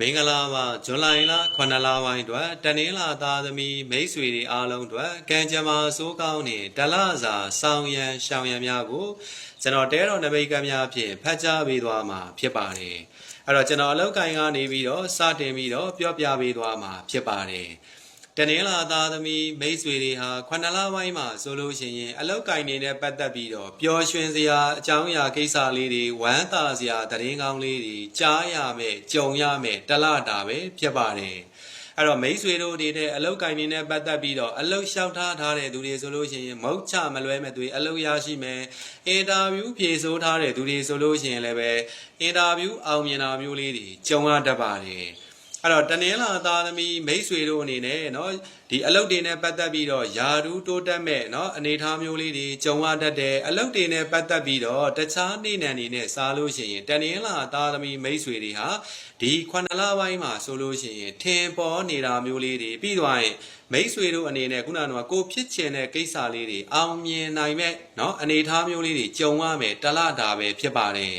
မင်္ဂလာပါဇွန်လလ9လပိုင်းအတွက်တနင်္လာသားသမီးမိတ်ဆွေတွေအားလုံးအတွက်ကံကြမ္မာစိုးကောင်းတဲ့တလစာဆောင်ရန်ရှောင်ရန်များကိုကျွန်တော်တဲတော်နမိတ်ကများဖြင့်ဖတ်ကြားပေးသွားမှာဖြစ်ပါတယ်အဲ့တော့ကျွန်တော်အလောက်ကင်ကနေပြီးတော့စတင်ပြီးတော့ပြောပြပေးသွားမှာဖြစ်ပါတယ် တနင်္လာသားသမီးမိတ်ဆွေတွေဟာ9လပိုင်းမှာဆိုလို့ရှိရင်အလောက်ကင်နေတဲ့ပတ်သက်ပြီးတော့ပျော်ရွှင်စရာအကြောင်းအရာကိစ္စလေးတွေဝမ်းသာစရာသတင်းကောင်းလေးတွေကြားရမယ်ကြုံရမယ်တလတာပဲဖြစ်ပါတယ်အဲ့တော့မိတ်ဆွေတို့တွေတဲ့အလောက်ကင်နေတဲ့ပတ်သက်ပြီးတော့အလောက်လျှောက်ထားထားတဲ့သူတွေဆိုလို့ရှိရင်မုတ်ချမလွဲမဲ့သူတွေအလောက်ရရှိမယ်အင်တာဗျူးဖြေဆိုးထားတဲ့သူတွေဆိုလို့ရှိရင်လည်းပဲအင်တာဗျူးအောင်မြင်တာမျိုးလေးတွေကြုံရတတ်ပါတယ် အဲ့တော့တနင်္လာသားသမီးမိတ်ဆွေတို့အနေနဲ့เนาะဒီအလုတ်တွေနဲ့ပတ်သက်ပြီးတော့ယာရူးတိုးတက်မဲ့เนาะအနေအထားမျိုးလေးတွေကြုံရတတ်တယ်အလုတ်တွေနဲ့ပတ်သက်ပြီးတော့တခြားနေနံတွေနဲ့စားလို့ရှိရင်တနင်္လာသားသမီးမိတ်ဆွေတွေဟာဒီ9လပိုင်းမှာဆိုလို့ရှိရင်ထင်ပေါ်နေတာမျိုးလေးတွေပြီးသွားရင်မိတ်ဆွေတို့အနေနဲ့ခုနကကိုဖြစ်ချင်တဲ့ကိစ္စလေးတွေအောင်မြင်နိုင်မဲ့เนาะအနေအထားမျိုးလေးတွေကြုံရမယ်တလတာပဲဖြစ်ပါတယ်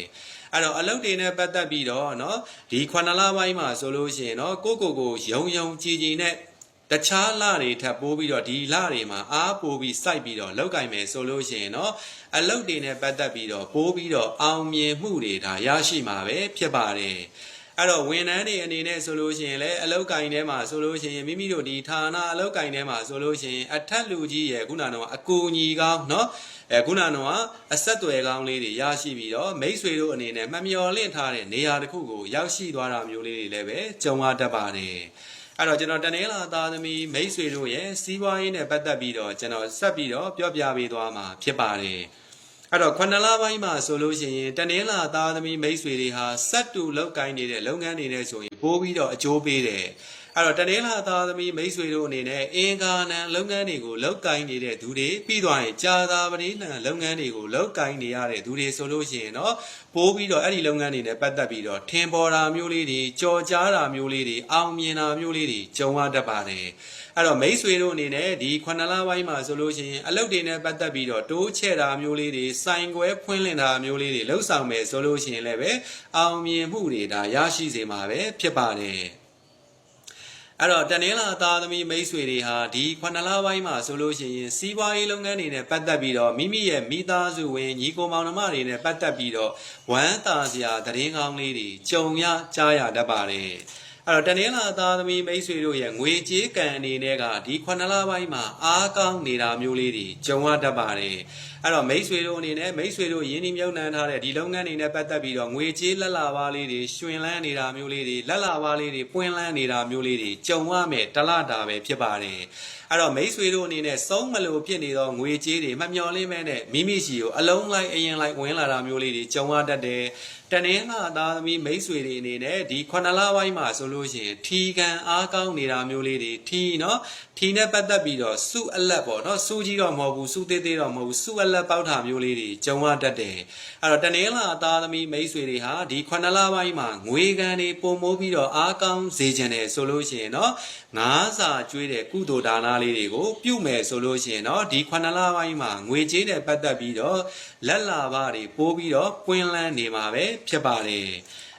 အဲ့တော့အလုပ်တွေနဲ့ပတ်သက်ပြီးတော့เนาะဒီ9လပိုင်းမှာဆိုလို့ရှိရင်เนาะကိုကိုကိုယုံယုံကြည်ကြည်နဲ့တခြားလတွေထပ်ပိုးပြီးတော့ဒီလတွေမှာအားပိုးပြီးစိုက်ပြီးတော့လောက်ကင်မယ်ဆိုလို့ရှိရင်เนาะအလုပ်တွေနဲ့ပတ်သက်ပြီးတော့ပိုးပြီးတော့အောင်မြင်မှုတွေဒါရရှိမှာပဲဖြစ်ပါတယ်အဲ့တော့ဝန်ထမ်းတွေအနေနဲ့ဆိုလို့ရှိရင်လည်းအလောက်ကင်ထဲမှာဆိုလို့ရှိရင်မိမိတို့ဒီဌာနအလောက်ကင်ထဲမှာဆိုလို့ရှိရင်အထက်လူကြီးရဲ့ခုနကတော့အကူညီကောင်းเนาะ အဲခုနကအဆက်အသွယ်ကောင်းလေးတွေရရှိပြီးတော့မိတ်ဆွေတို့အနေနဲ့မမျော်လင့်ထားတဲ့နေရာတစ်ခုကိုရောက်ရှိသွားတာမျိုးလေးတွေလည်းပဲကြုံရတတ်ပါတယ်အဲ့တော့ကျွန်တော်တနင်္လာသားသမီးမိတ်ဆွေတို့ရဲ့စီးပွားရေးနဲ့ပတ်သက်ပြီးတော့ကျွန်တော်ဆက်ပြီးတော့ပြောပြပေးသွားမှာဖြစ်ပါတယ်အဲ့တော့9လပိုင်းမှာဆိုလို့ရှိရင်တနင်္လာသားသမီးမိတ်ဆွေတွေဟာစက်တူလောက်ကိုင်းနေတဲ့လုပ်ငန်းတွေနဲ့ဆိုရင်ပိုးပြီးတော့အကျိုးပေးတယ် အဲ့တော့တနင်္လာသားသမီးမိတ်ဆွေတို့အနေနဲ့အင်္ဂါနံလုပ်ငန်းတွေကိုလောက်ကိုင်းနေတဲ့သူတွေပြီးသွားရင်ကြာသာပတိနံလုပ်ငန်းတွေကိုလောက်ကိုင်းနေရတဲ့သူတွေဆိုလို့ရှိရင်တော့ပိုးပြီးတော့အဲ့ဒီလုပ်ငန်းတွေနဲ့ပတ်သက်ပြီးတော့ထင်ပေါ်တာမျိုးလေးတွေကြော်ကြားတာမျိုးလေးတွေအောင်မြင်တာမျိုးလေးတွေကြုံရတတ်ပါတယ်အဲ့တော့မိတ်ဆွေတို့အနေနဲ့ဒီ9လပိုင်းမှာဆိုလို့ရှိရင်အလုပ်တွေနဲ့ပတ်သက်ပြီးတော့တိုးချဲ့တာမျိုးလေးတွေစိုင်ကွဲဖွင့်လင့်တာမျိုးလေးတွေလှုပ်ဆောင်မယ်ဆိုလို့ရှိရင်လည်းပဲအောင်မြင်မှုတွေဒါရရှိစေမှာပဲဖြစ်ပါတယ် အဲ့တော့တနင်္လာသားသမီးမိတ်ဆွေတွေဟာဒီ9လပိုင်းမှာဆိုလို့ရှိရင်စီးပွားရေးလုပ်ငန်းတွေနဲ့ပတ်သက်ပြီးတော့မိမိရဲ့မိသားစုဝင်ညီကိုမောင်နှမတွေနဲ့ပတ်သက်ပြီးတော့ဝမ်းသာစရာသတင်းကောင်းလေးတွေကြုံရကြားရတတ်ပါတယ်အဲ့တော့တနင်္လာသားသမီးမိတ်ဆွေတို့ရဲ့ငွေကြေးကံအနေနဲ့ကဒီ9လပိုင်းမှာအားကောင်းနေတာမျိုးလေးတွေကြုံရတတ်ပါတယ်အဲ့တော့မိတ်ဆွေတို့အနေနဲ့မိတ်ဆွေတို့ယင်းဒီမြုပ်နှံထားတဲ့ဒီလုပ်ငန်းတွေနဲ့ပတ်သက်ပြီးတော့ငွေကြေးလက်လာပါလေးတွေရှင်လန်းနေတာမျိုးလေးတွေလက်လာပါလေးတွေပွင့်လန်းနေတာမျိုးလေးတွေကြုံရမယ်တလတာပဲဖြစ်ပါတယ်အဲ့တော့မိတ်ဆွေတို့အနေနဲ့စုံးမလို့ဖြစ်နေသောငွေကြေးတွေမမျော်လင့်မဲနဲ့မိမိရှိကိုအလုံးလိုက်အရင်လိုက်ဝင်လာတာမျိုးလေးတွေကြုံရတတ်တယ်တနင်္လာသားသမီးမိတ်ဆွေတွေအနေနဲ့ဒီ9လပိုင်းမှာဆိုလို့ရှိရင်ထီကန်အားကောင်းနေတာမျိုးလေးတွေထီနော်ထီနဲ့ပတ်သက်ပြီးတော့စုအလက်ပေါ့နော်စုကြီးတော့မဟုတ်ဘူးစုသေးသေးတော့မဟုတ်ဘူးစုအလက်ပေါက်တာမျိုးလေးတွေကြုံရတတ်တယ်အဲ့တော့တနင်္လာသားသမီးမိတ်ဆွေတွေဟာဒီ9လပိုင်းမှာငွေကန်တွေပုံမိုးပြီးတော့အားကောင်းစေခြင်းတယ်ဆိုလို့ရှိရင်နော်ငါးစာကျွေးတဲ့ကုသိုလ်ဒါနလေးတွေကိုပြုမယ်ဆိုလို့ရှိရင်နော်ဒီ9လပိုင်းမှာငွေကြေးနဲ့ပတ်သက်ပြီးတော့လက်လာပါတွေပိုးပြီးတော့ပွင့်လန်းနေမှာပဲဖြစ်ပါတယ်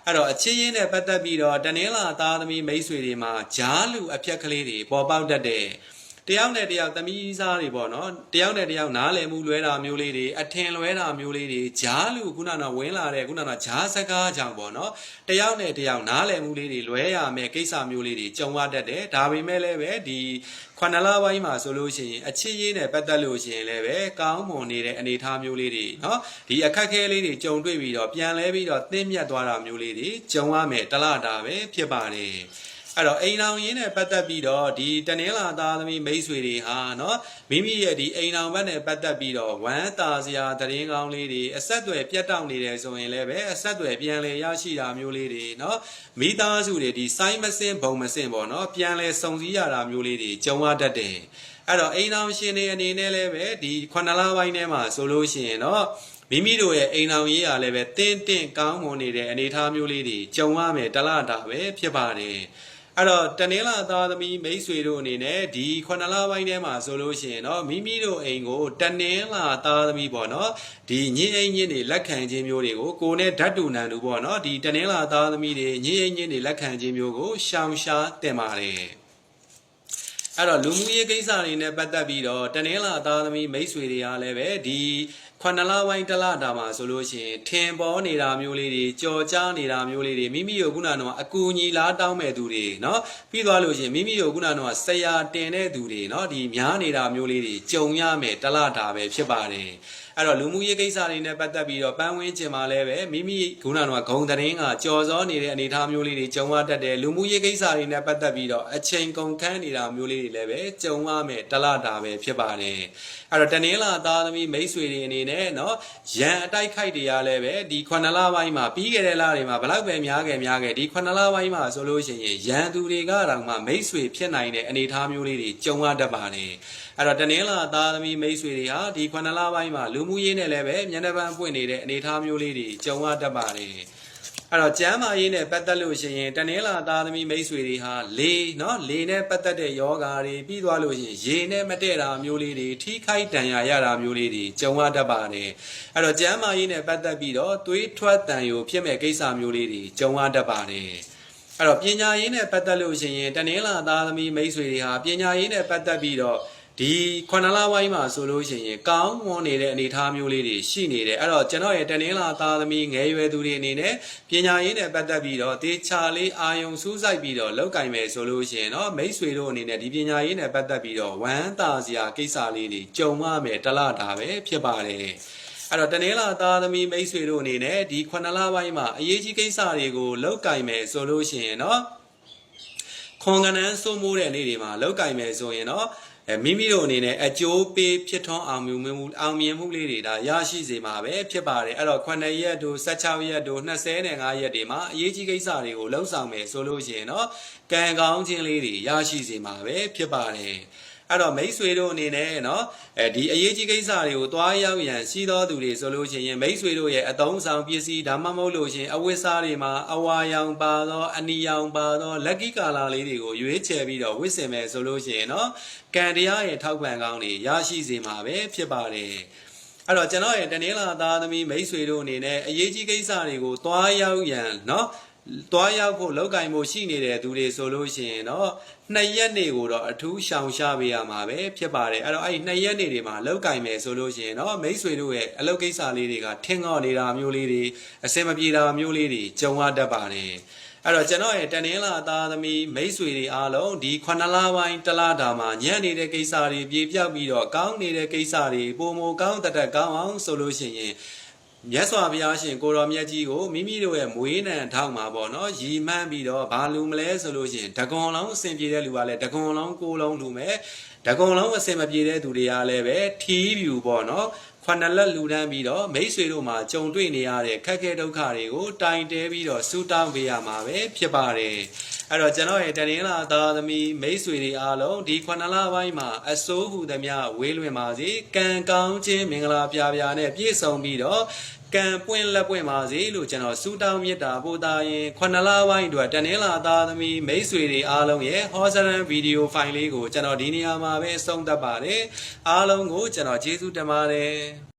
အဲ့တော့အချင်းချင်းနဲ့ပတ်သက်ပြီးတော့တနင်္လာသားသမီးမိတ်ဆွေတွေမှာဂျားလူအဖြက်ကလေးတွေပေါ်ပေါက်တတ်တယ် တယောက်နဲ့တယောက်သမီးစားတွေပေါ့နော်တယောက်နဲ့တယောက်နားလည်မှုလွဲတာမျိုးလေးတွေအထင်လွဲတာမျိုးလေးတွေဂျားလူခုနကဝင်လာတဲ့ခုနကဂျားစကားကြောင့်ပေါ့နော်တယောက်နဲ့တယောက်နားလည်မှုလေးတွေလွဲရမယ်ကိစ္စမျိုးလေးတွေကြုံရတတ်တယ်ဒါပေမဲ့လည်းပဲဒီခွနလပိုင်းမှာဆိုလို့ရှိရင်အချစ်ရေးနဲ့ပတ်သက်လို့ရှိရင်လည်းပဲကောင်းမွန်နေတဲ့အနေအထားမျိုးလေးတွေเนาะဒီအခက်ခဲလေးတွေကြုံတွေ့ပြီးတော့ပြန်လဲပြီးတော့သင်မြတ်သွားတာမျိုးလေးတွေကြုံရမယ်တလတာပဲဖြစ်ပါတယ် အဲ့တော့အိမ်အောင်ရင်းနဲ့ပတ်သက်ပြီးတော့ဒီတနင်္လာသားသမီးမိတ်ဆွေတွေဟာနော်မိမိရဲ့ဒီအိမ်အောင်ဘက်နဲ့ပတ်သက်ပြီးတော့ဝမ်းသာစရာသတင်းကောင်းလေးတွေအဆက်အသွယ်ပြတ်တောက်နေတယ်ဆိုရင်လည်းပဲအဆက်အသွယ်ပြန်လည်ရရှိတာမျိုးလေးတွေနော်မိသားစုတွေဒီစိုင်းမစင်ဘုံမစင်ပေါ့နော်ပြန်လည်စုံစည်းရတာမျိုးလေးတွေကြုံရတတ်တယ်အဲ့တော့အိမ်အောင်ရှင်တွေအနေနဲ့လည်းပဲဒီ9လပိုင်းထဲမှာဆိုလို့ရှိရင်တော့မိမိတို့ရဲ့အိမ်ဆောင်ရေးရာလည်းပဲတင်းတင်းကောင်းမွန်နေတဲ့အနေအထားမျိုးလေးတွေကြုံရမယ်တလားတာပဲဖြစ်ပါတယ်။ အဲ့တော့တနင်္လာသားသမီးမိတ်ဆွေတို့အနေနဲ့ဒီခုနှစ်လပိုင်းထဲမှာဆိုလို့ရှိရင်တော့မိမိတို့အိမ်ကိုတနင်္လာသားသမီးပေါ့နော်ဒီညင်အိမ်ညင်တွေလက်ခံခြင်းမျိုးတွေကိုကိုနဲ့ဓာတ်တူနံတူပေါ့နော်ဒီတနင်္လာသားသမီးတွေညင်အိမ်ညင်တွေလက်ခံခြင်းမျိုးကိုရှောင်ရှားတင်ပါတယ်အဲ့တော့လူမှုရေးကိစ္စတွေနဲ့ပတ်သက်ပြီးတော့တနင်္လာသားသမီးမိတ်ဆွေတွေအားလည်းပဲဒီ ခွနလပိုင်းတစ်လတာမှာဆိုလို့ရှိရင်ထင်ပေါ်နေတာမျိုးလေးတွေကြော်ကြားနေတာမျိုးလေးတွေမိမိတို့ခုနကတော့အကူအညီလားတောင်းမဲ့သူတွေเนาะပြီးသွားလို့ရှိရင်မိမိတို့ခုနကတော့ဆရာတင်တဲ့သူတွေเนาะဒီများနေတာမျိုးလေးတွေကြုံရမယ်တစ်လတာပဲဖြစ်ပါတယ်အဲ့တော့လူမှုရေးကိစ္စတွေနဲ့ပတ်သက်ပြီးတော့ပန်းဝင်းကျင်မှာလည်းပဲမိမိခုနကတော့ဂုံတရင်ကကြော်စောနေတဲ့အနေအထားမျိုးလေးတွေကြုံရတတ်တယ်လူမှုရေးကိစ္စတွေနဲ့ပတ်သက်ပြီးတော့အချိန်ကုန်ခန်းနေတာမျိုးလေးတွေလည်းပဲကြုံရမယ်တစ်လတာပဲဖြစ်ပါတယ်အဲ့တော့တနင်္လာသားသမီးမိတ်ဆွေတွေအနေနဲ့ เนาะရန်အတိုက်ခိုက်တွေကလည်းပဲဒီ9လပိုင်းမှာပြီးခဲ့တဲ့လတွေမှာဘလောက်ပဲများခဲ့များခဲ့ဒီ9လပိုင်းမှာဆိုလို့ရှိရင်ရန်သူတွေကတောင်မှမိတ်ဆွေဖြစ်နိုင်တဲ့အနေအထားမျိုးလေးတွေကြုံရတတ်ပါတယ်အဲ့တော့တနင်္လာသားသမီးမိတ်ဆွေတွေဟာဒီ9လပိုင်းမှာလူမှုရေးနဲ့လည်းပဲမျက်နှာပန်းပွင့်နေတဲ့အနေအထားမျိုးလေးတွေကြုံရတတ်ပါတယ် အဲ့တော့ကျမ်းမာရေးနဲ့ပတ်သက်လို့ရှိရင်တနင်္လာသားသမီးမိတ်ဆွေတွေဟာလေနော်လေနဲ့ပတ်သက်တဲ့ယောဂါတွေပြီးသွားလို့ရှိရင်ရေနဲ့မတည့်တာမျိုးလေးတွေထိခိုက်ဒဏ်ရာရတာမျိုးလေးတွေကြုံရတတ်ပါတယ်အဲ့တော့ကျမ်းမာရေးနဲ့ပတ်သက်ပြီးတော့သွေးထွက်တန်ရုံဖြစ်မဲ့ကိစ္စမျိုးလေးတွေကြုံရတတ်ပါတယ်အဲ့တော့ပညာရေးနဲ့ပတ်သက်လို့ရှိရင်တနင်္လာသားသမီးမိတ်ဆွေတွေဟာပညာရေးနဲ့ပတ်သက်ပြီးတော့ ဒီခုနှစ်လပိုင်းမှာဆိုလို့ရှိရင်ကောင်းမွန်နေတဲ့အနေအထားမျိုးလေးတွေရှိနေတယ်အဲ့တော့ကျွန်တော်ရဲ့တနင်္လာသားသမီးငယ်ရွယ်သူတွေအနေနဲ့ပညာရေးနဲ့ပတ်သက်ပြီးတော့တေချာလေးအာယုံစူးစိုက်ပြီးတော့လောက်ကင်မယ်ဆိုလို့ရှိရင်တော့မိတ်ဆွေတို့အနေနဲ့ဒီပညာရေးနဲ့ပတ်သက်ပြီးတော့ဝမ်းသာစရာကိစ္စလေးတွေကြုံရမယ်တလားတာပဲဖြစ်ပါတယ်အဲ့တော့တနင်္လာသားသမီးမိတ်ဆွေတို့အနေနဲ့ဒီခုနှစ်လပိုင်းမှာအရေးကြီးကိစ္စတွေကိုလောက်ကင်မယ်ဆိုလို့ရှိရင်တော့ ခွန်ကနန်းစိုးမိုးတဲ့နေ့တွေမှာလောက်ကင်မယ်ဆိုရင်တော့မိမိတို့အနေနဲ့အကျိုးပေးဖြစ်ထွန်းအောင်မြင်မှုအောင်မြင်မှုလေးတွေဒါရရှိစေမှာပဲဖြစ်ပါတယ်အဲ့တော့9ရက်တို့16ရက်တို့25ရက်တွေမှာအရေးကြီးကိစ္စတွေကိုလှုံ့ဆော်မယ်ဆိုလို့ရှိရင်တော့ကံကောင်းခြင်းလေးတွေရရှိစေမှာပဲဖြစ်ပါတယ် အဲ့တော့မိတ်ဆွေတို့အနေနဲ့နော်အဲဒီအရေးကြီးကိစ္စတွေကိုသွားရောက်ရန်ရှိသောသူတွေဆိုလို့ရှိရင်မိတ်ဆွေတို့ရဲ့အသုံးဆောင်ပစ္စည်းဒါမှမဟုတ်လို့ရှိရင်အဝတ်စားတွေမှာအဝါရောင်ပါသောအနီရောင်ပါသောလက်ကီကာလာလေးတွေကိုရွေးချယ်ပြီးတော့ဝတ်ဆင်မယ်ဆိုလို့ရှိရင်နော်ကံတရားရဲ့ထောက်ပံ့ကောင်းတွေရရှိစေမှာပဲဖြစ်ပါတယ်အဲ့တော့ကျွန်တော်ရဲ့တနင်္လာသားသမီးမိတ်ဆွေတို့အနေနဲ့အရေးကြီးကိစ္စတွေကိုသွားရောက်ရန်နော် သွားရောက်ဖို့လောက်ကင်ဖို့ရှိနေတဲ့သူတွေဆိုလို့ရှိရင်တော့နှစ်ရက်နေကိုတော့အထူးရှောင်ရှားပေးရမှာပဲဖြစ်ပါတယ်အဲ့တော့အဲ့နှစ်ရက်နေတွေမှာလောက်ကင်မယ်ဆိုလို့ရှိရင်တော့မိတ်ဆွေတို့ရဲ့အလုပ်ကိစ္စလေးတွေကထင်းကောက်နေတာမျိုးလေးတွေအစင်မပြေတာမျိုးလေးတွေကြုံရတတ်ပါတယ်အဲ့တော့ကျွန်တော်ရဲ့တန်င်းလာသားသမီးမိတ်ဆွေတွေအားလုံးဒီ9လပိုင်းတလတာမှာညံ့နေတဲ့ကိစ္စတွေပြေပြောက်ပြီးတော့ကောင်းနေတဲ့ကိစ္စတွေပုံမကောင်းတတ်တတ်ကောင်းအောင်ဆိုလို့ရှိရင် မြတ်စွာဘုရားရှင်ကိုတော်မြတ်ကြီးကိုမိမိတို့ရဲ့မွေးနံထောက်မှာပေါ့နော်ရီမှန်းပြီးတော့ဘာလူမလဲဆိုလို့ရှိရင်တကွန်လုံးအဆင်ပြေတဲ့လူကလည်းတကွန်လုံးကိုလုံးလူမဲ့တကွန်လုံးအဆင်မပြေတဲ့သူတွေကလည်းပဲထီးဖြူပေါ့နော် ခွနလက်လူတန်းပြီးတော့မိတ်ဆွေတို့မှာကြုံတွေ့နေရတဲ့ခက်ခဲဒုက္ခတွေကိုတိုင်တဲပြီးတော့ဆူတောင်းပေးရမှာပဲဖြစ်ပါတယ်အဲ့တော့ကျွန်တော်ရဲ့တရင်လာသားသမီးမိတ်ဆွေတွေအားလုံးဒီခွနလပိုင်းမှာအစိုးဟူသမျှဝေးလွင်ပါစေကံကောင်းခြင်းမင်္ဂလာပြပြနဲ့ပြည့်စုံပြီးတော့ ကံပွင့်လက်ပွင့်ပါစေလို့ကျွန်တော်ဆုတောင်းမေတ္တာပို့တာရင်ခွနလပိုင်းအတွက်တနင်္လာသားသမီးမိတ်ဆွေတွေအားလုံးရဲ့ဟောစရန်ဗီဒီယိုဖိုင်လေးကိုကျွန်တော်ဒီနေရာမှာပဲအဆုံးသတ်ပါတယ်အားလုံးကိုကျွန်တော်ကျေးဇူးတင်ပါတယ်